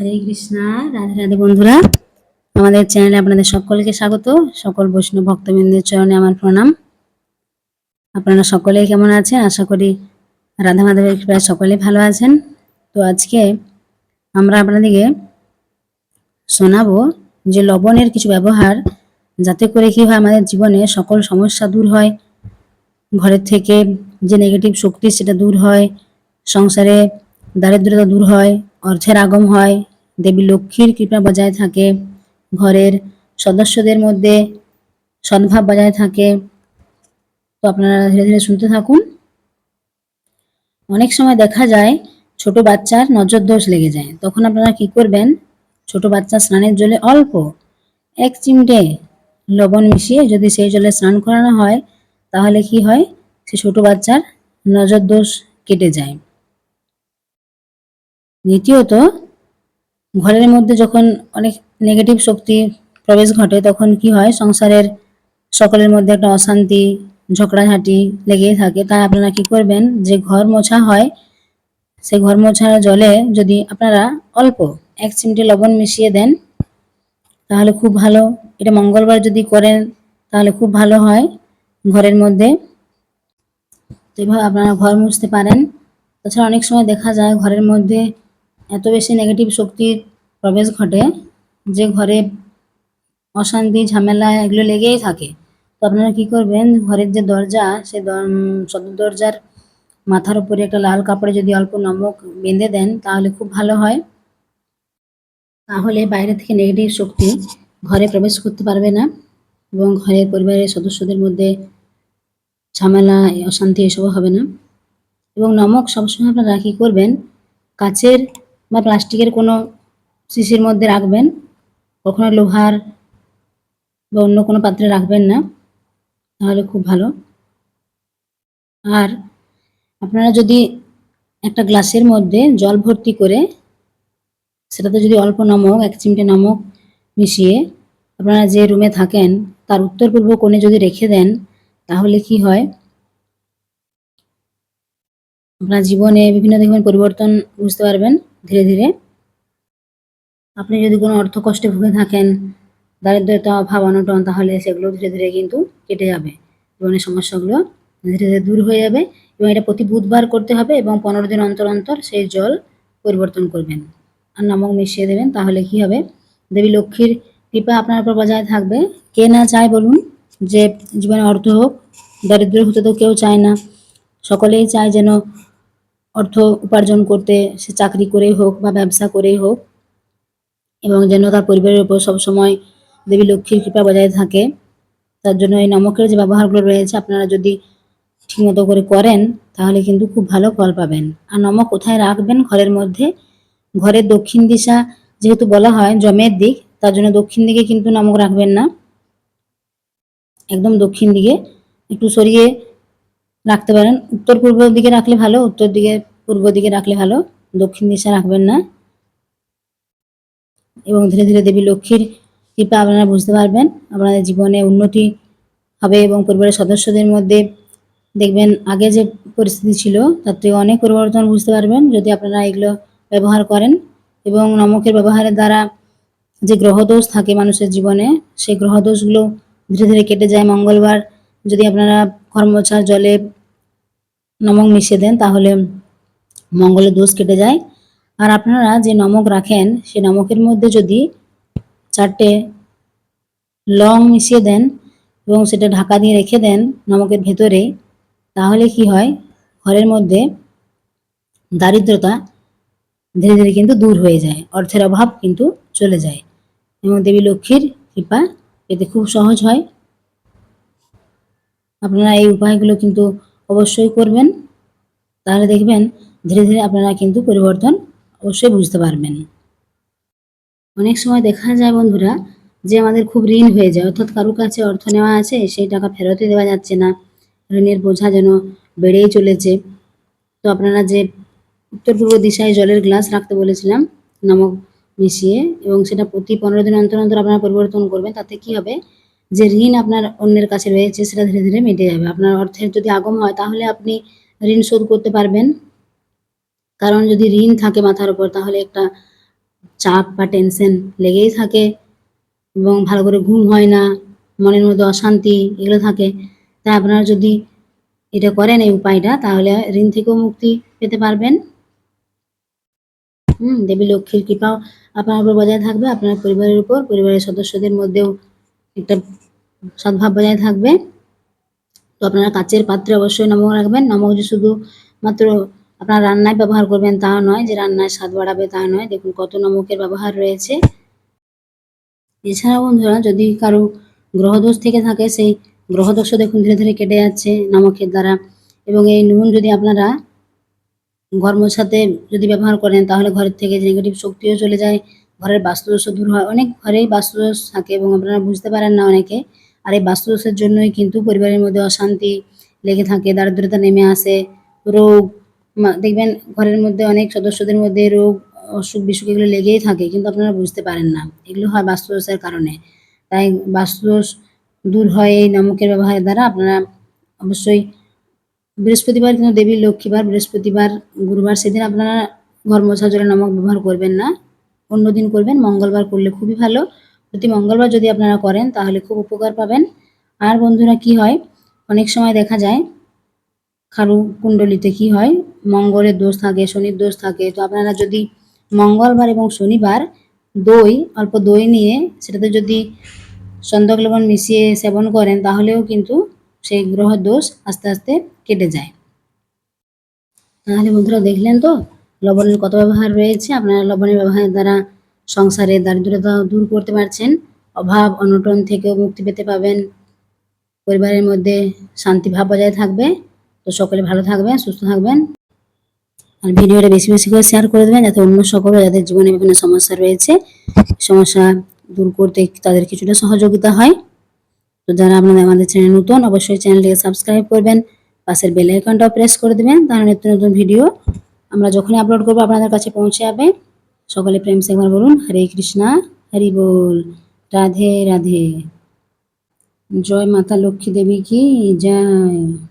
হরে কৃষ্ণা, রাধে রাধে বন্ধুরা। আমাদের চ্যানেলে আপনাদের সকলকে স্বাগত। সকল বৈষ্ণব ভক্তবৃন্দের চরণে আমার প্রণাম। আপনারা সকলেই কেমন আছেন? আশা করি রাধা মাধবের কৃপায় সকলেই ভালো আছেন। তো আজকে আমরা আপনাদেরকে শোনাবো যে লবণের কিছু ব্যবহার, যাতে করে কি হয় আমাদের জীবনে সকল সমস্যা দূর হয়, ঘরের থেকে যে নেগেটিভ শক্তি সেটা দূর হয়, সংসারে দারিদ্রতা দূর হয়, অর্থের আগম হয় দেবী লক্ষ্মীর কৃপা বজায় থাকে, ঘরের সদস্যদের মধ্যে সদ্ভাব বজায় থাকে। তো আপনারা ধীরে ধীরে শুনতে থাকুন। অনেক সময় দেখা যায় ছোট বাচ্চার নজর দোষ লেগে যায়। তখন আপনারা কি করবেন? ছোট বাচ্চা স্নানের জলে অল্প এক চিমটে লবণ মিশিয়ে যদি সেই জলে স্নান করানো হয়, তাহলে কি হয়? সে ছোট বাচ্চার নজর দোষ কেটে যায়। দ্বিতীয়ত ঘরের মধ্যে যখন অনেক নেগেটিভ শক্তি প্রবেশ ঘটে, তখন কি হয়? সংসারের সকলের মধ্যে একটা অশান্তি, ঝগড়াঝাঁটি লেগেই থাকে। তাই আপনারা কি করবেন? যে ঘর মোছা হয় সেই ঘর মোছার জলে যদি আপনারা অল্প এক চিমটে লবণ মিশিয়ে দেন, তাহলে খুব ভালো। এটা মঙ্গলবার যদি করেন, তাহলে খুব ভালো হয় ঘরের মধ্যে। এভাবে আপনারা ঘর মুছতে পারেন। তাছাড়া অনেক সময় দেখা যায়, ঘরের মধ্যে এত বেশি নেগেটিভ শক্তির প্রবেশ ঘটে যে ঘরে অশান্তি, ঝামেলা এগুলো লেগেই থাকে। তো আপনারা কি করবেন, ঘরের যে দরজা সে সদর দরজার মাথার উপরে একটা লাল কাপড়ে যদি অল্প নমক বেঁধে দেন, তাহলে খুব ভালো হয়। তাহলে বাইরে থেকে নেগেটিভ শক্তি ঘরে প্রবেশ করতে পারবে না এবং ঘরের পরিবারের সদস্যদের মধ্যে ঝামেলা, অশান্তি এসবও হবে না। এবং নমক সবসময় আপনারা কী করবেন, কাচের বা প্লাস্টিকের কোনো শিশির মধ্যে রাখবেন, কখনো লোহার বা অন্য কোনো পাত্রে রাখবেন না, তাহলে খুব ভালো। আর আপনারা যদি একটা গ্লাসের মধ্যে জল ভর্তি করে সেটাতে যদি অল্প নমক, এক চিমটে নমক মিশিয়ে আপনারা যে রুমে থাকেন, তার উত্তর পূর্ব কোণে যদি রেখে দেন, তাহলে কি হয়? আপনার জীবনে বিভিন্ন দেখবেন পরিবর্তন বুঝতে পারবেন। ধীরে ধীরে। আপনি যদি কোনো অর্থ কষ্টে ভুগে থাকেন, দারিদ্রতা, অভাব, অনটন, তাহলে সেগুলো ধীরে ধীরে কিন্তু কেটে যাবে জীবনের সমস্যাগুলো ধীরে ধীরে দূর হয়ে যাবে এবং এটা প্রতি বুধবার করতে হবে এবং পনেরো দিন অন্তর অন্তর সেই জল পরিবর্তন করবেন। আর নমক মিশিয়ে দেবেন, তাহলে কি হবে? দেবী লক্ষ্মীর কৃপা আপনার উপর বজায় থাকবে। কে না চায় বলুন, যে জীবনে অর্থ হোক দারিদ্র হতে তো কেউ চায় না। সকলেই চায় যেন অর্থ উপার্জন করতে সে চাকরি করেই হোক বা ব্যবসা করেই হোক, এবং যেন তার পরিবারের উপর সবসময় দেবী লক্ষ্মীর কৃপা বজায় থাকে, তার জন্য এই নমকের যে ব্যবহারগুলো রয়েছে আপনারা যদি ঠিকমতো করে করেন, তাহলে কিন্তু খুব ভালো ফল পাবেন। আর নমক কোথায় রাখবেন? ঘরের মধ্যে। ঘরের দক্ষিণ দিশা যেহেতু বলা হয় জমের দিক, তার জন্য দক্ষিণ দিকে কিন্তু নমক রাখবেন না। একদম দক্ষিণ দিকে একটু সরিয়ে রাখতে পারেন। উত্তর পূর্ব দিকে রাখলে ভালো, উত্তর দিকে পূর্ব দিকে রাখলে ভালো, দক্ষিণ দিশা রাখবেন না। এবং ধীরে ধীরে দেবী লক্ষ্মীর কৃপা আপনারা বুঝতে পারবেন। আপনাদের জীবনে উন্নতি হবে এবং পরিবারের সদস্যদের মধ্যে দেখবেন আগে যে পরিস্থিতি ছিল, তার থেকে অনেক পরিবর্তন বুঝতে পারবেন যদি আপনারা এগুলো ব্যবহার করেন। এবং নমকের ব্যবহারের দ্বারা যে গ্রহদোষ থাকে মানুষের জীবনে, সেই গ্রহদোষগুলো ধীরে ধীরে কেটে যায় মঙ্গলবার। যদি আপনারা কর্মচার জলে নমক মিশিয়ে দেন, তাহলে মঙ্গলের দোষ কেটে যায়। আর আপনারা যে নমক রাখেন সেই নমকের মধ্যে যদি চারটে লং মিশিয়ে দেন এবং সেটা ঢাকা দিয়ে রেখে দেন নমকের ভেতরে তাহলে কি হয়? ঘরের মধ্যে দারিদ্রতা ধীরে ধীরে কিন্তু দূর হয়ে যায়, অর্থের অভাব কিন্তু চলে যায়। এবং দেবী লক্ষ্মীর কৃপা এতে খুব সহজ হয়। আপনারা এই উপায়গুলো কিন্তু অবশ্যই করবেন। তাহলে দেখবেন ধীরে ধীরে আপনারা কিন্তু পরিবর্তন অবশ্যই বুঝতে পারবেন। অনেক সময় দেখা যায় বন্ধুরা যে আমাদের খুব ঋণ হয়ে যায়, অর্থাৎ কারও কাছে অর্থ নেওয়া আছে, সেই টাকা ফেরতই দেওয়া যাচ্ছে না। ঋণের বোঝা যেন বেড়েই চলেছে। তো আপনারা যে উত্তর পূর্ব দিশায় জলের গ্লাস রাখতে বলেছিলাম, নামক মিশিয়ে, এবং সেটা প্রতি পনেরো দিন অন্তর অন্তর আপনারা পরিবর্তন করবেন, তাতে কি হবে? যে ঋণ আপনার অন্যের কাছে রয়েছে, সেটা ধীরে ধীরে মিটে যাবে। আপনার অর্থের যদি আগম হয়, তাহলে আপনি ঋণ শোধ করতে পারবেন। কারণ যদি ঋণ থাকে মাথার উপর, তাহলে একটা চাপ বা টেনশন লেগেই থাকে এবং ভালো করে ঘুম হয় না, মনের মধ্যে অশান্তি এগুলো থাকে। তাই আপনারা যদি এটা করেন, এই উপায়টা, তাহলে ঋণ থেকেও মুক্তি পেতে পারবেন। হুম, দেবী লক্ষ্মীর কৃপাও আপনার উপর বজায় থাকবে। আপনার পরিবারের উপর, পরিবারের সদস্যদের মধ্যেও একটা সদ্ভাব বজায় থাকবে। তো আপনারা কাচের পাত্রে অবশ্যই নমক রাখবেন। নমক যে শুধু মাত্র আপনার রান্নায় ব্যবহার করবেন তা নয়, যে রান্নায় স্বাদ বাড়াবে তা নয়। দেখুন কত নমকের ব্যবহার রয়েছে। এছাড়াও বন্ধুরা, যদি কারও গ্রহদোষ থেকে থাকে, সেই গ্রহদোষও দেখুন ধীরে ধীরে কেটে যাচ্ছে নমকের দ্বারা। এবং এই নুন যদি আপনারা ঘর মোছাতে যদি ব্যবহার করেন, তাহলে ঘরের থেকে নেগেটিভ শক্তিও চলে যায়। ঘরের বাস্তুদোষ দূর হয়। অনেক ঘরেই বাস্তুদোষ থাকে এবং আপনারা বুঝতে পারেন না অনেকে। আর এই বাস্তুদোষের জন্যই কিন্তু পরিবারের মধ্যে অশান্তি লেগে থাকে, দারিদ্রতা নেমে আসে, রোগ দেখবেন ঘরের মধ্যে অনেক সদস্যদের মধ্যে রোগ, অসুখ, বিসুখ এগুলো লেগেই থাকে, কিন্তু আপনারা বুঝতে পারেন না। এগুলো হয় বাস্তুদোষের কারণে। তাই বাস্তুদোষ দূর হয় এই নমকের ব্যবহারের দ্বারা আপনারা অবশ্যই বৃহস্পতিবার কিন্তু দেবীর লক্ষ্মীবার, বৃহস্পতিবার, গুরুবার সেদিন আপনারা ঘর মোছা জলে নমক ব্যবহার করবেন না। অন্য দিন করবেন, মঙ্গলবার করলে খুবই ভালো। প্রতি মঙ্গলবার যদি আপনারা করেন, তাহলে খুব উপকার পাবেন। আর বন্ধুরা, কি হয়? অনেক সময় দেখা যায় খারু কুণ্ডলিতে কি হয়? মঙ্গলের দোষ থাকে, শনির দোষ থাকে। তো আপনারা যদি মঙ্গলবার এবং শনিবার দই, অল্প দই নিয়ে সেটাতে যদি সন্দক লবণ মিশিয়ে সেবন করেন, তাহলেও কিন্তু সেই গ্রহ দোষ আস্তে আস্তে কেটে যায়। তাহলে বন্ধুরা, দেখলেন তো? লবণের কত ব্যবহার রয়েছে? আপনারা লবণের ব্যবহারের দ্বারা সংসারে দারিদ্রতা দূর করতে পারছেন, অভাব, অনটন থেকেও মুক্তি পেতে পাবেন। পরিবারের মধ্যে শান্তি ভাব বজায় থাকবে। তো সকলে ভালো থাকবেন, সুস্থ থাকবেন। আর ভিডিওটা বেশি বেশি করে শেয়ার করে দেবেন যাতে অন্য সকলে যাদের জীবনে বিভিন্ন সমস্যা রয়েছে সমস্যা দূর করতে তাদের কিছুটা সহযোগিতা হয়। তো যারা আপনাদের, আমাদের চ্যানেল নতুন, অবশ্যই চ্যানেলটিকে সাবস্ক্রাইব করবেন। পাশের বেল আইকনটাও প্রেস করে দেবেন। তাহলে নিত্য নতুন ভিডিও আমরা যখনই আপলোড করব, আপনাদের কাছে পৌঁছে যাবে। সকলে প্রেম সে একবার বলুন, হরে কৃষ্ণা, হরি বল, রাধে রাধে। জয় মাতা লক্ষ্মী দেবী কি জয়।